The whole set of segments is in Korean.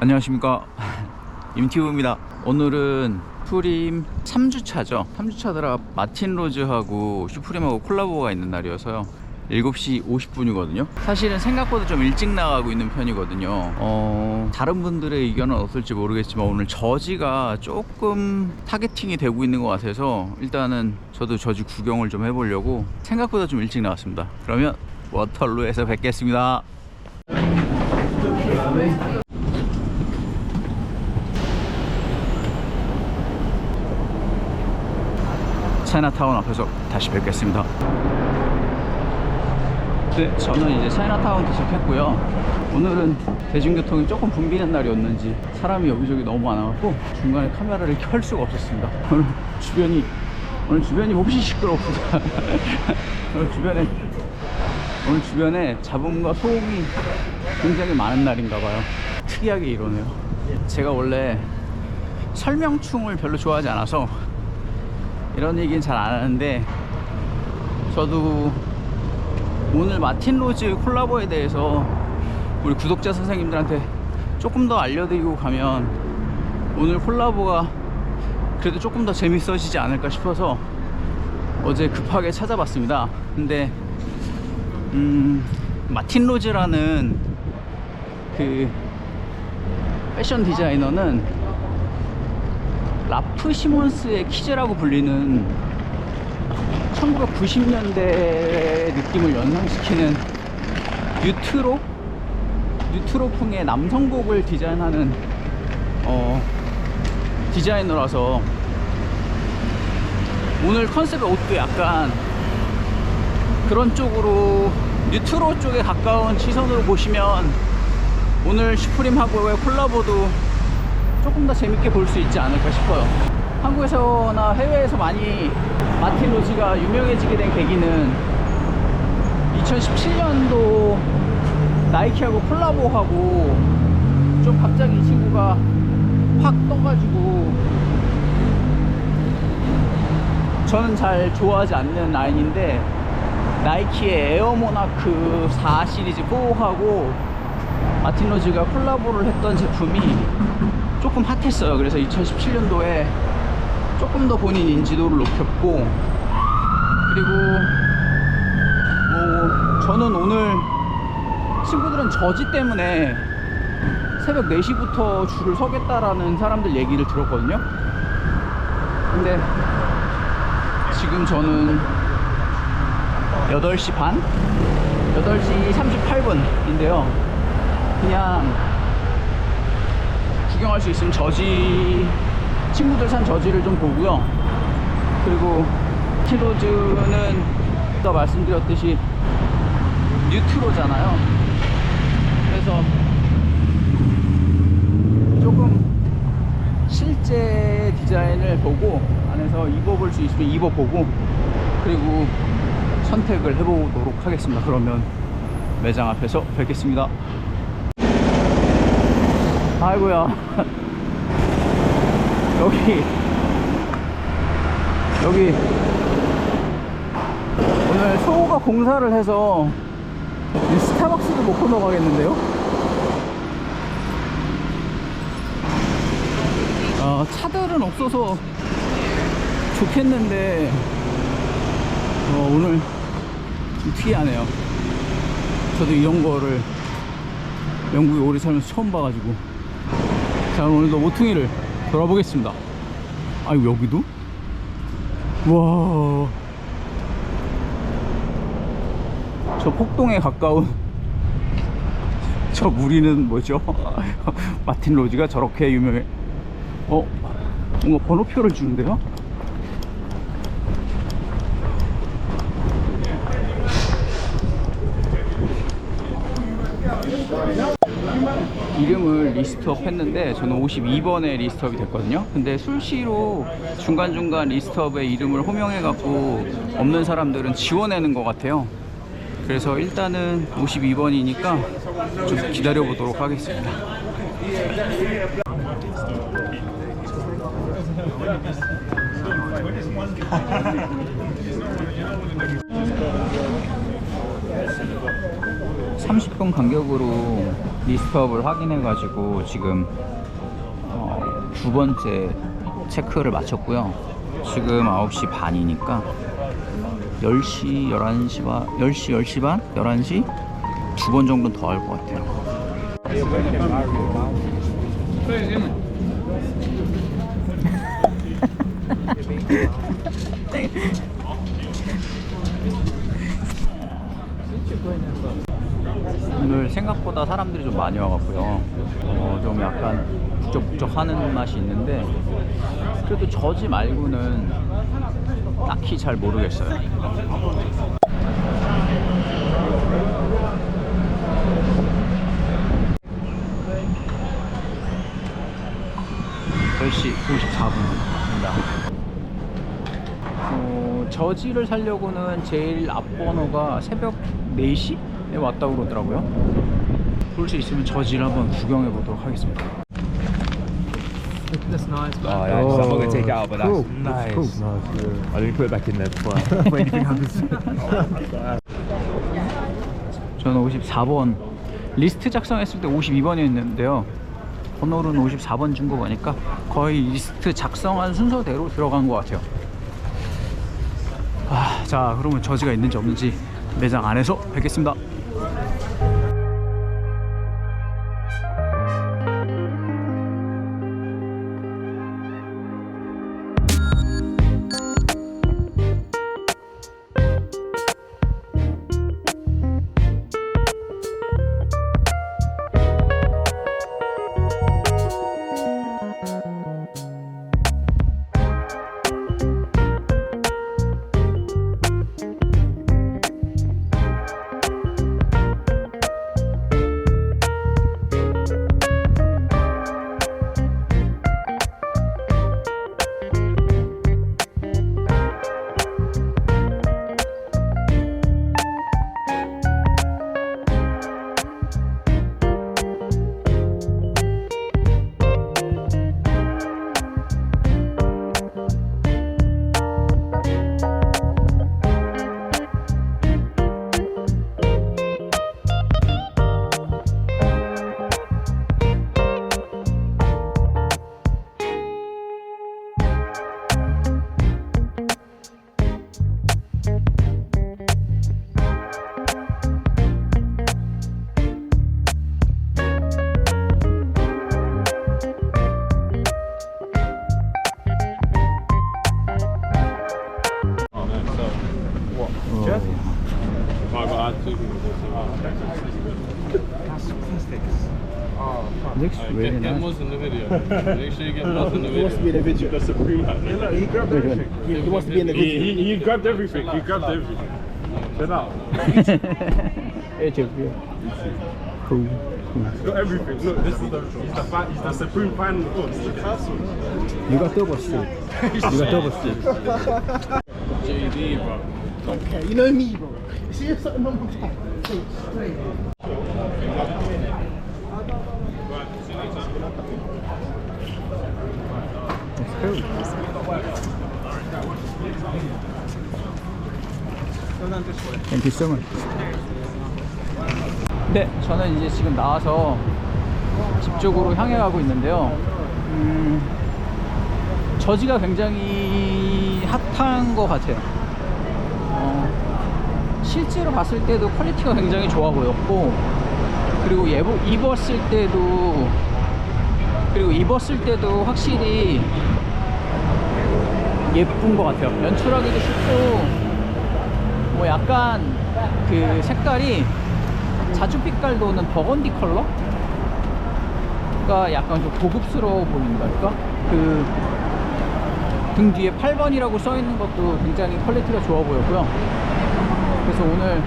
안녕하십니까. 임티브입니다. 오늘은 슈프림 3주차죠. 3주차더라 마틴 로즈하고 슈프림하고 콜라보가 있는 날이어서요. 7시 50분이거든요. 사실은 생각보다 좀 일찍 나가고 있는 편이거든요. 어, 다른 분들의 의견은 어떨지 모르겠지만 오늘 저지가 조금 타겟팅이 되고 있는 것 같아서 일단은 저도 저지 구경을 좀 해보려고 생각보다 좀 일찍 나왔습니다. 그러면 워털루에서 뵙겠습니다 차이나타운 앞에서 다시 뵙겠습니다. 네, 저는 이제 차이나타운 도착했고요. 오늘은 대중교통이 조금 붐비는 날이었는지 사람이 여기저기 너무 많아갖고 중간에 카메라를 켤 수가 없었습니다. 오늘 주변이 오늘 주변이 몹시 시끄럽습니다. 오늘 주변에 오늘 주변에 잡음과 소음이 굉장히 많은 날인가 봐요. 특이하게 이러네요. 제가 원래 설명충을 별로 좋아하지 않아서 이런 얘기는 잘 안 하는데 저도 오늘 마틴 로즈 콜라보에 대해서 우리 구독자 선생님들한테 조금 더 알려드리고 가면 오늘 콜라보가 그래도 조금 더 재밌어지지 않을까 싶어서 어제 급하게 찾아봤습니다. 근데 음, 마틴 로즈라는 그 패션 디자이너는 라프 시몬스의 키즈라고 불리는 1990년대 느낌을 연상시키는 뉴트로 뉴트로풍의 남성복을 디자인하는 어, 디자이너라서 오늘 컨셉의 옷도 약간 그런 쪽으로 뉴트로 쪽에 가까운 시선으로 보시면 오늘 슈프림하고의 콜라보도 조금 더 재밌게 볼 수 있지 않을까 싶어요. 한국에서나 해외에서 많이 마틴 로지가 유명해지게 된 계기는 2017년도 나이키하고 콜라보하고 좀 갑자기 이 친구가 확 떠가지고 저는 잘 좋아하지 않는 라인인데 나이키의 에어모나크 4 시리즈 4하고 마틴 로즈가 콜라보를 했던 제품이 조금 핫했어요. 그래서 2017년도에 조금 더 본인 인지도를 높였고 그리고 뭐 저는 오늘 친구들은 저지 때문에 새벽 4시부터 줄을 서겠다라는 사람들 얘기를 들었거든요. 근데 지금 저는 8시 반? 8시 38분인데요. 그냥 구경할 수 있으면 저지 친구들 산 저지를 좀 보고요. 그리고 티로즈는 아까 말씀드렸듯이 뉴트로잖아요. 그래서 조금 실제 디자인을 보고 안에서 입어볼 수 있으면 입어보고 그리고 선택을 해보도록 하겠습니다. 그러면 매장 앞에서 뵙겠습니다 아이고야. 여기. 여기. 오늘 소호가 공사를 해서 이 스타벅스도 못 건너가겠는데요? 어, 차들은 없어서 좋겠는데 어, 오늘 좀 특이하네요. 저도 이런 거를 영국에 오래 살면서 처음 봐가지고 자 오늘도 모퉁이를 돌아보겠습니다 아이고 여기도? 와. 저 폭동에 가까운 저 무리는 뭐죠? 마틴 로즈가 저렇게 유명해 어? 뭔가 번호표를 주는데요? 이름을 리스트업 했는데 저는 52번에 리스트업이 됐거든요. 근데 술시로 중간중간 리스트업에 이름을 호명해 갖고 없는 사람들은 지워내는 것 같아요. 그래서 일단은 52번이니까 좀 기다려 보도록 하겠습니다. (30분) 간격으로 리스트업을 확인해가지고 지금 어, 두 번째 체크를 마쳤고요. 지금 9시 반이니까 10시, 11시 반, 10시, 10시 반, 11시 두 번 정도는 더 할 것 같아요. 오늘 생각보다 사람들이 좀 많이 와갖고요. 어, 좀 약간 북적북적 하는 맛이 있는데 그래도 저지 말고는 딱히 잘 모르겠어요. (10시 54분입니다) 어, 저지를 살려고는 제일 앞번호가 새벽 4시에 왔다고 그러더라고요. 볼 수 있으면 저지를 한번 구경해 보도록 하겠습니다. That's nice. Oh, yeah, 'cause I'm not gonna take it out, but cool. that's nice. That's cool. I didn't put it back in there before, before anything happens. 저는 54번 리스트 작성했을 때 52번이었는데요. 번호로는 54번 준 거 보니까 거의 리스트 작성한 순서대로 들어간 것 같아요. 아, 자, 그러면 저지가 있는지 없는지 매장 안에서 뵙겠습니다. really get, nice. Get Moz in the video. Make sure you get Moz in the video. He wants to be in the video. The Supreme He, he grabbed everything. He, he wants to be in the video. He, he, he grabbed everything. He grabbed everything. Then out. HFP. Cool. He's got everything. Look, this is the he's the, he's the supreme final boss. The castle. You got double stick. you got double stick. JD, bro. Okay, you know me, bro. See you at the moment. Straight. Thank you so much. 네, 저는 이제 지금 나와서 집 쪽으로 향해 가고 있는데요. 음, 저지가 굉장히 핫한 것 같아요. 어, 실제로 봤을 때도 퀄리티가 굉장히 좋아 보였고, 그리고 예보, 입었을 때도, 그리고 입었을 때도 확실히 예쁜 것 같아요. 연출하기도 쉽고, 뭐 약간 그 색깔이 자주 빛깔 도는 버건디 컬러 가 약간 좀 고급스러워 보인달까? 그 등 뒤에 8번이라고 써 있는 것도 굉장히 퀄리티가 좋아 보였고요. 그래서 오늘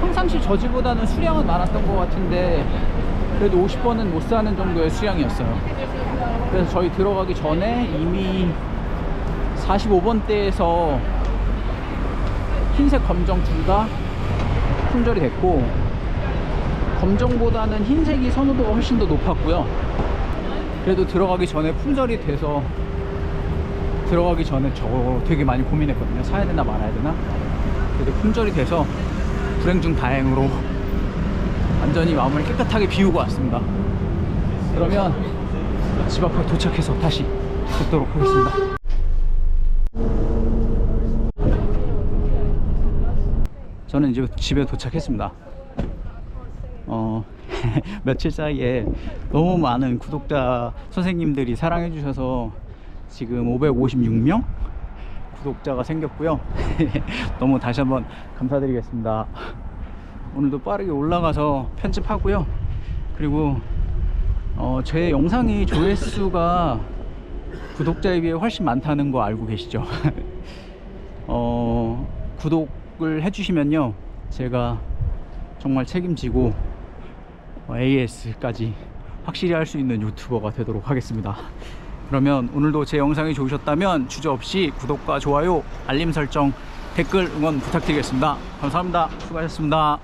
평상시 저지보다는 수량은 많았던 것 같은데 그래도 50번은 못 사는 정도의 수량이었어요. 그래서 저희 들어가기 전에 이미 45번대에서 흰색, 검정 둘 다 품절이 됐고 검정보다는 흰색이 선호도가 훨씬 더 높았고요. 그래도 들어가기 전에 품절이 돼서 들어가기 전에 저 되게 많이 고민했거든요. 사야 되나 말아야 되나. 그래도 품절이 돼서 불행 중 다행으로 완전히 마음을 깨끗하게 비우고 왔습니다. 그러면 집 앞에 도착해서 다시 뵙도록 하겠습니다. 저는 이제 집에 도착했습니다. 어, 며칠 사이에 너무 많은 구독자 선생님들이 사랑해 주셔서 지금 556명 구독자가 생겼고요. 너무 다시 한번 감사드리겠습니다. 오늘도 빠르게 올라가서 편집하고요. 그리고 어, 제 영상이 조회수가 구독자에 비해 훨씬 많다는 거 알고 계시죠? 어, 구독을 해주시면요. 제가 정말 책임지고 어, AS까지 확실히 할 수 있는 유튜버가 되도록 하겠습니다. 그러면 오늘도 제 영상이 좋으셨다면 주저없이 구독과 좋아요, 알림 설정, 댓글 응원 부탁드리겠습니다. 감사합니다. 수고하셨습니다.